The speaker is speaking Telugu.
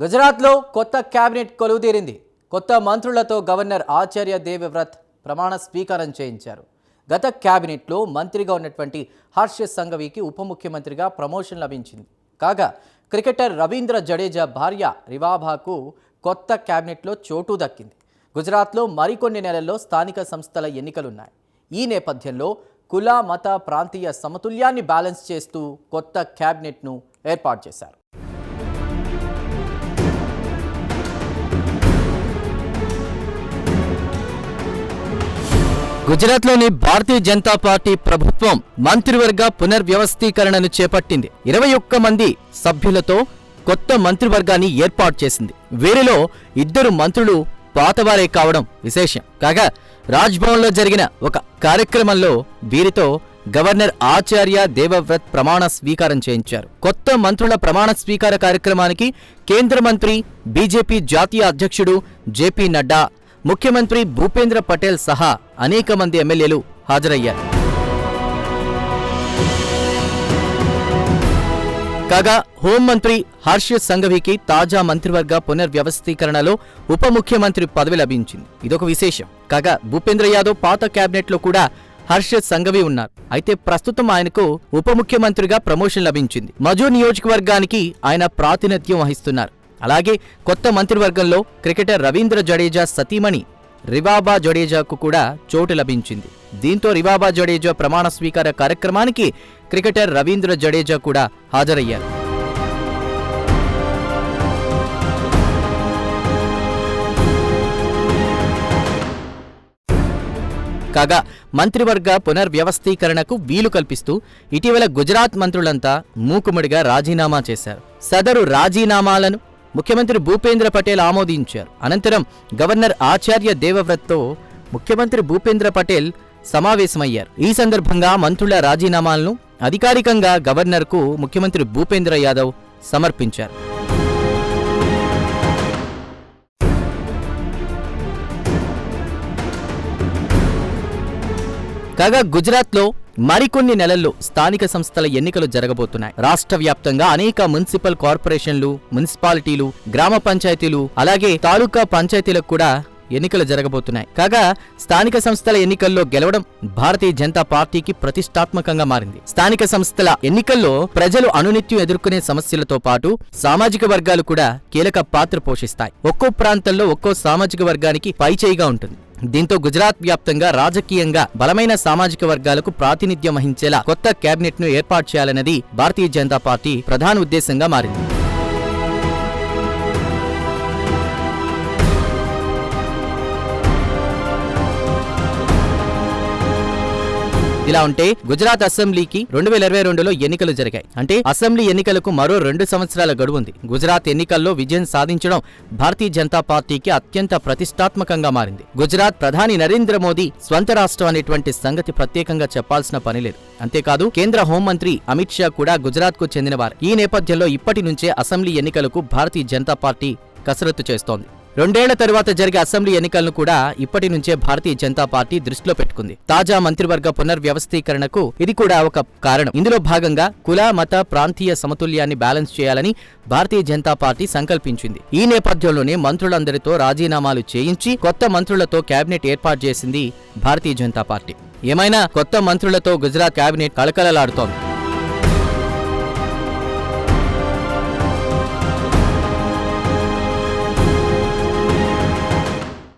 గుజరాత్లో కొత్త కేబినెట్ కొలువుదీరింది కొత్త మంత్రులతో గవర్నర్ ఆచార్య దేవవ్రత్ ప్రమాణ స్వీకారం చేయించారు. గత కేబినెట్లో మంత్రిగా ఉన్నటువంటి హర్ష సంఘవికి ఉప ముఖ్యమంత్రిగా ప్రమోషన్ లభించింది. కాగా క్రికెటర్ రవీంద్ర జడేజా భార్య రివాభాకు కొత్త కేబినెట్లో చోటు దక్కింది. గుజరాత్లో మరికొన్ని నెలల్లో స్థానిక సంస్థల ఎన్నికలున్నాయి. ఈ నేపథ్యంలో కుల మత ప్రాంతీయ సమతుల్యాన్ని బ్యాలెన్స్ చేస్తూ కొత్త కేబినెట్ను ఏర్పాటు చేశారు. గుజరాత్లోని భారతీయ జనతా పార్టీ ప్రభుత్వం మంత్రివర్గ పునర్వ్యవస్థీకరణను చేపట్టింది. ఇరవై ఒక్క మంది సభ్యులతో కొత్త మంత్రివర్గాన్ని ఏర్పాటు చేసింది. వీరిలో ఇద్దరు మంత్రులు పాతవారే కావడం విశేషం. కాగా రాజ్భవన్లో జరిగిన ఒక కార్యక్రమంలో వీరితో గవర్నర్ ఆచార్య దేవవ్రత్ ప్రమాణ స్వీకారం చేయించారు. కొత్త మంత్రుల ప్రమాణ స్వీకార కార్యక్రమానికి కేంద్ర మంత్రి బీజేపీ జాతీయ అధ్యక్షుడు జేపీ నడ్డా ముఖ్యమంత్రి భూపేంద్ర పటేల్ సహా అనేక మంది ఎమ్మెల్యేలు హాజరయ్యారు. కాగా హోంమంత్రి హర్ష సంఘవికి తాజా మంత్రివర్గ పునర్వ్యవస్థీకరణలో ఉప ముఖ్యమంత్రి పదవి లభించింది. ఇదొక విశేషం. కాగా భూపేంద్ర యాదవ్ పాత కేబినెట్లో కూడా హర్ష సంఘవి ఉన్నారు. అయితే ప్రస్తుతం ఆయనకు ఉప ముఖ్యమంత్రిగా ప్రమోషన్ లభించింది. మజూ నియోజకవర్గానికి ఆయన ప్రాతినిధ్యం వహిస్తున్నారు. అలాగే కొత్త మంత్రివర్గంలో క్రికెటర్ రవీంద్ర జడేజా సతీమణి రివాబా జడేజాకు కూడా చోటు లభించింది. దీంతో రివాబా జడేజా ప్రమాణ స్వీకార కార్యక్రమానికి క్రికెటర్ రవీంద్ర జడేజా కూడా హాజరయ్యారు. కాగా మంత్రివర్గ పునర్వ్యవస్థీకరణకు వీలు కల్పిస్తూ ఇటీవల గుజరాత్ మంత్రులంతా మూకుముడిగా రాజీనామా చేశారు. సదరు రాజీనామాలను ముఖ్యమంత్రి భూపేంద్ర పటేల్ ఆమోదించారు. అనంతరం గవర్నర్ ఆచార్య దేవవ్రత్తో ముఖ్యమంత్రి భూపేంద్ర పటేల్ సమావేశమయ్యారు. ఈ సందర్భంగా మంత్రుల రాజీనామాలను అధికారికంగా గవర్నర్కు ముఖ్యమంత్రి భూపేంద్ర యాదవ్ సమర్పించారు. కాగా గుజరాత్లో మరికొన్ని నెలల్లో స్థానిక సంస్థల ఎన్నికలు జరగబోతున్నాయి. రాష్ట్ర వ్యాప్తంగా అనేక మున్సిపల్ కార్పొరేషన్లు మున్సిపాలిటీలు గ్రామ పంచాయతీలు అలాగే తాలూకా పంచాయతీలకు కూడా ఎన్నికలు జరగబోతున్నాయి. కాగా స్థానిక సంస్థల ఎన్నికల్లో గెలవడం భారతీయ జనతా పార్టీకి ప్రతిష్టాత్మకంగా మారింది. స్థానిక సంస్థల ఎన్నికల్లో ప్రజలు అనునిత్యం ఎదుర్కొనే సమస్యలతో పాటు సామాజిక వర్గాలు కూడా కీలక పాత్ర పోషిస్తాయి. ఒక్కో ప్రాంతంలో ఒక్కో సామాజిక వర్గానికి పైచేయిగా ఉంటుంది. దీంతో గుజరాత్ వ్యాప్తంగా రాజకీయంగా బలమైన సామాజిక వర్గాలకు ప్రాతినిధ్యం వహించేలా కొత్త కేబినెట్ను ఏర్పాటు చేయాలన్నది భారతీయ జనతా పార్టీ ప్రధాన ఉద్దేశంగా మారింది. ఇలా ఉంటే గుజరాత్ అసెంబ్లీకి రెండు వేల ఇరవై రెండులో ఎన్నికలు జరిగాయి. అంటే అసెంబ్లీ ఎన్నికలకు మరో రెండు సంవత్సరాల గడువు ఉంది గుజరాత్ ఎన్నికల్లో విజయం సాధించడం భారతీయ జనతా పార్టీకి అత్యంత ప్రతిష్టాత్మకంగా మారింది. గుజరాత్ ప్రధాని నరేంద్ర మోదీ స్వంత రాష్ట్రం అనేటువంటి సంగతి ప్రత్యేకంగా చెప్పాల్సిన పని లేదు. అంతేకాదు కేంద్ర హోంమంత్రి అమిత్ షా కూడా గుజరాత్కు చెందినవారు. ఈ నేపథ్యంలో ఇప్పటి నుంచే అసెంబ్లీ ఎన్నికలకు భారతీయ జనతా పార్టీ కసరత్తు చేస్తోంది. రెండేళ్ళ తరువాత జరిగే అసెంబ్లీ ఎన్నికలను కూడా ఇప్పటి నుంచే భారతీయ జనతా పార్టీ దృష్టిలో పెట్టుకుంది. తాజా మంత్రివర్గ పునర్వ్యవస్థీకరణకు ఇది కూడా ఒక కారణం. ఇందులో భాగంగా కుల మత ప్రాంతీయ సమతుల్యాన్ని బ్యాలెన్స్ చేయాలని భారతీయ జనతా పార్టీ సంకల్పించింది. ఈ నేపథ్యంలోనే మంత్రులందరితో రాజీనామాలు చేయించి కొత్త మంత్రులతో కేబినెట్ ఏర్పాటు చేసింది భారతీయ జనతా పార్టీ. ఏమైనా కొత్త మంత్రులతో గుజరాత్ కేబినెట్ కళకళలాడుతోంది.